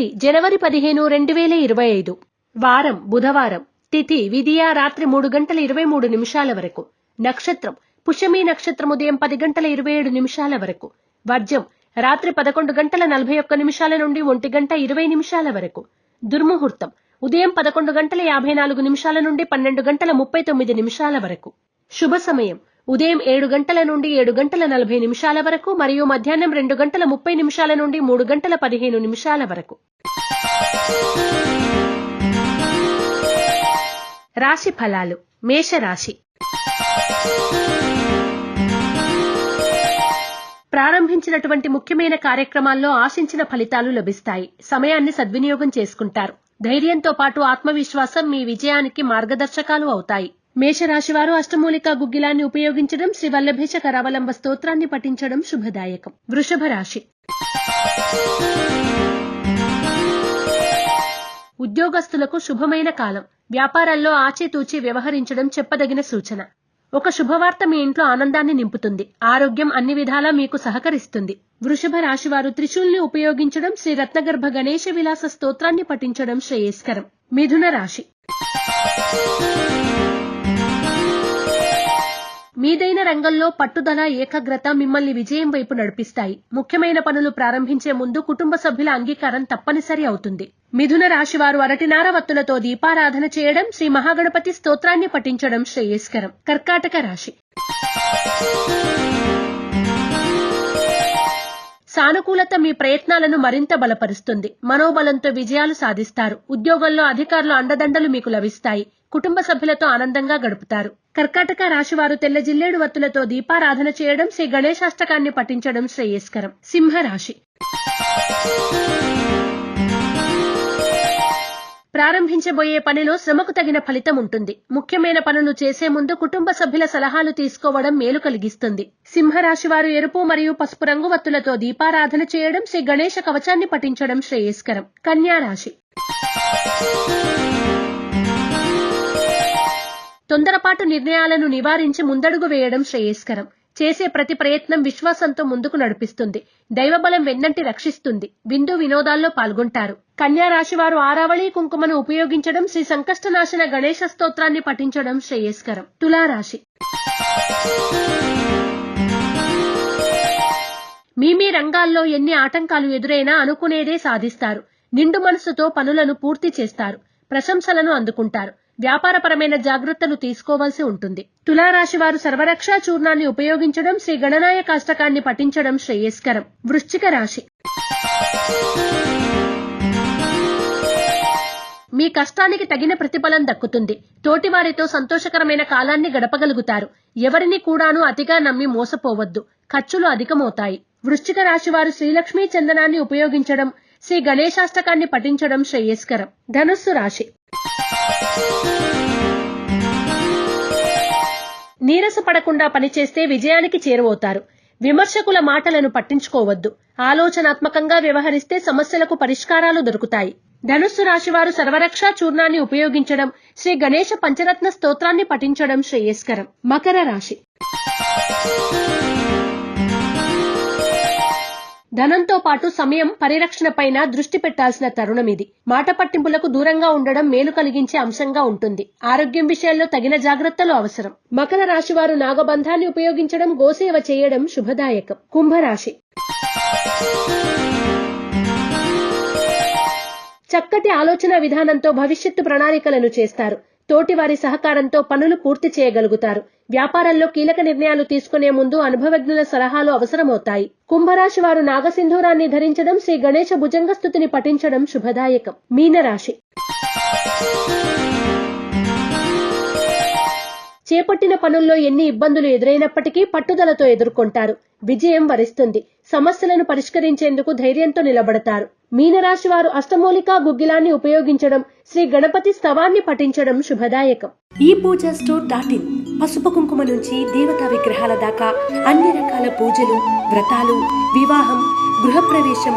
జనవరి పదిహేను రెండు వేల ఇరవై ఐదు. వారం బుధవారం. తిథి విధియ రాత్రి మూడు గంటల ఇరవై మూడు నిమిషాల వరకు. నక్షత్రం పుష్యమి నక్షత్రం ఉదయం పది గంటల ఇరవై ఏడు నిమిషాల వరకు. వర్జం రాత్రి పదకొండు గంటల నలభై ఒక్క నిమిషాల నుండి ఒంటి గంట ఇరవై నిమిషాల వరకు. దుర్ముహూర్తం ఉదయం పదకొండు గంటల యాభై నాలుగు నిమిషాల నుండి పన్నెండు గంటల ముప్పై తొమ్మిది నిమిషాల వరకు. శుభ సమయం ఉదయం ఏడు గంటల నుండి ఏడు గంటల నలభై నిమిషాల వరకు మరియు మధ్యాహ్నం రెండు గంటల ముప్పై నిమిషాల నుండి మూడు గంటల పదిహేను నిమిషాల వరకు. రాశి ఫలాలు. మేషరాశి. ప్రారంభించినటువంటి ముఖ్యమైన కార్యక్రమాల్లో ఆశించిన ఫలితాలు లభిస్తాయి. సమయాన్ని సద్వినియోగం చేసుకుంటారు. ధైర్యంతో పాటు ఆత్మవిశ్వాసం మీ విజయానికి మార్గదర్శకాలు అవుతాయి. మేషరాశివారు అష్టమూలిక గుగ్గిలాన్ని ఉపయోగించడం శ్రీ వల్లభేష కరావలంబ స్తోత్రాన్ని పఠించడం శుభదాయకం. వృషభ రాశి. ఉద్యోగస్తులకు శుభమైన కాలం. వ్యాపారాల్లో ఆచితూచి వ్యవహరించడం చెప్పదగిన సూచన. ఒక శుభవార్త మీ ఇంట్లో ఆనందాన్ని నింపుతుంది. ఆరోగ్యం అన్ని విధాలా మీకు సహకరిస్తుంది. వృషభ రాశివారు త్రిశూల్ని ఉపయోగించడం శ్రీ రత్నగర్భ గణేశ విలాస స్తోత్రాన్ని పఠించడం శ్రేయస్కరం. మిథున రాశి. మీదైన రంగంలో పట్టుదల ఏకాగ్రత మిమ్మల్ని విజయం వైపు నడిపిస్తాయి. ముఖ్యమైన పనులు ప్రారంభించే ముందు కుటుంబ సభ్యుల అంగీకారం తప్పనిసరి అవుతుంది. మిథున రాశి వారు అరటినార వత్తులతో దీపారాధన చేయడం శ్రీ మహాగణపతి స్తోత్రాన్ని పఠించడం శ్రేయస్కరం. కర్కాటక రాశి. సానుకూలత మీ ప్రయత్నాలను మరింత బలపరుస్తుంది. మనోబలంతో విజయాలు సాధిస్తారు. ఉద్యోగంలో అధికారుల అండదండలు మీకు లభిస్తాయి. కుటుంబ సభ్యులతో ఆనందంగా గడుపుతారు. కర్కాటక రాశివారు తెల్ల జిల్లేడు వత్తులతో దీపారాధన చేయడం శ్రీ గణేశాష్టకాన్ని పఠించడం శ్రేయస్కరం. సింహరాశి. ప్రారంభించబోయే పనిలో శ్రమకు తగిన ఫలితం ఉంటుంది. ముఖ్యమైన పనులు చేసే ముందు కుటుంబ సభ్యుల సలహాలు తీసుకోవడం మేలు కలిగిస్తుంది. సింహరాశి వారు ఎరుపు మరియు పసుపు రంగు వత్తులతో దీపారాధన చేయడం శ్రీ గణేష కవచాన్ని పఠించడం శ్రేయస్కరం. కన్యా రాశి తొందరపాటు నిర్ణయాలను నివారించి ముందడుగు వేయడం శ్రేయస్కరం. చేసే ప్రతి ప్రయత్నం విశ్వాసంతో ముందుకు నడిపిస్తుంది. దైవబలం వెన్నంటి రక్షిస్తుంది. విందు వినోదాల్లో పాల్గొంటారు. కన్యా రాశి వారు ఆరావళి కుంకుమను ఉపయోగించడం శ్రీ సంకష్టనాశన గణేశ స్తోత్రాన్ని పఠించడం శ్రేయస్కరం. తులారాశి. మీ మీ రంగాల్లో ఎన్ని ఆటంకాలు ఎదురైనా అనుకునేదే సాధిస్తారు. నిండు మనసుతో పనులను పూర్తి చేస్తారు. ప్రశంసలను అందుకుంటారు. వ్యాపారపరమైన జాగ్రత్తలు తీసుకోవాల్సి ఉంటుంది. తులారాశి వారు సర్వరక్షా చూర్ణాన్ని ఉపయోగించడం శ్రీ గణనాయ కాష్టకాన్ని పఠించడం శ్రేయస్కరం. వృశ్చిక రాశి. మీ కష్టానికి తగిన ప్రతిఫలం దక్కుతుంది. తోటివారితో సంతోషకరమైన కాలాన్ని గడపగలుగుతారు. ఎవరిని కూడాను అతిగా నమ్మి మోసపోవద్దు. ఖర్చులు అధికమవుతాయి. వృశ్చిక రాశి వారు శ్రీలక్ష్మీ చందనాన్ని ఉపయోగించడం శ్రీ గణేశాష్టకాన్ని పఠించడం శ్రేయస్కరం. ధనుస్సు రాశి. నీరసపడకుండా పనిచేస్తే విజయానికి చేరువవుతారు. విమర్శకుల మాటలను పట్టించుకోవద్దు. ఆలోచనాత్మకంగా వ్యవహరిస్తే సమస్యలకు పరిష్కారాలు దొరుకుతాయి. ధనుస్సు రాశివారు సర్వరక్ష చూర్ణాన్ని ఉపయోగించడం శ్రీ గణేశ పంచరత్న స్తోత్రాన్ని పఠించడం శ్రేయస్కరం. మకర రాశి. ధనంతో పాటు సమయం పరిరక్షణపైన దృష్టి పెట్టాల్సిన తరుణం ఇది. మాట పట్టింపులకు దూరంగా ఉండడం మేలు కలిగించే అంశంగా ఉంటుంది. ఆరోగ్యం విషయాల్లో తగిన జాగ్రత్తలు అవసరం. మకర రాశి వారు నాగబంధాన్ని ఉపయోగించడం గోసేవ చేయడం శుభదాయకం. కుంభరాశి. చక్కటి ఆలోచన విధానంతో భవిష్యత్తు ప్రణాళికలను చేస్తారు. తోటి వారి సహకారంతో పనులు పూర్తి చేయగలుగుతారు. వ్యాపారంలో కీలక నిర్ణయాలు తీసుకునే ముందు అనుభవజ్ఞుల సలహాలు అవసరమవుతాయి. కుంభరాశి వారు నాగసింధూరాన్ని ధరించడం శ్రీ గణేశ భుజంగ స్థుతిని పఠించడం శుభదాయకం. మీనరాశి చేపట్టిన పనుల్లో ఎన్ని ఇబ్బందులు ఎదురైనప్పటికీ పట్టుదలతో ఎదుర్కొంటారు. విజయం వరిస్తుంది. సమస్యలను పరిష్కరించేందుకు ధైర్యంతో నిలబడతారు. మీనరాశి వారు అష్టమూలికా గుగ్గిలాన్ని ఉపయోగించడం శ్రీ గణపతి స్తవాన్ని పఠించడం శుభదాయకం. ఈ పూజ స్టోర్ డాట్ ఇన్. పసుపు కుంకుమ నుంచి దేవతా విగ్రహాల దాకా అన్ని రకాల పూజలు వ్రతాలు వివాహం గృహప్రవేశం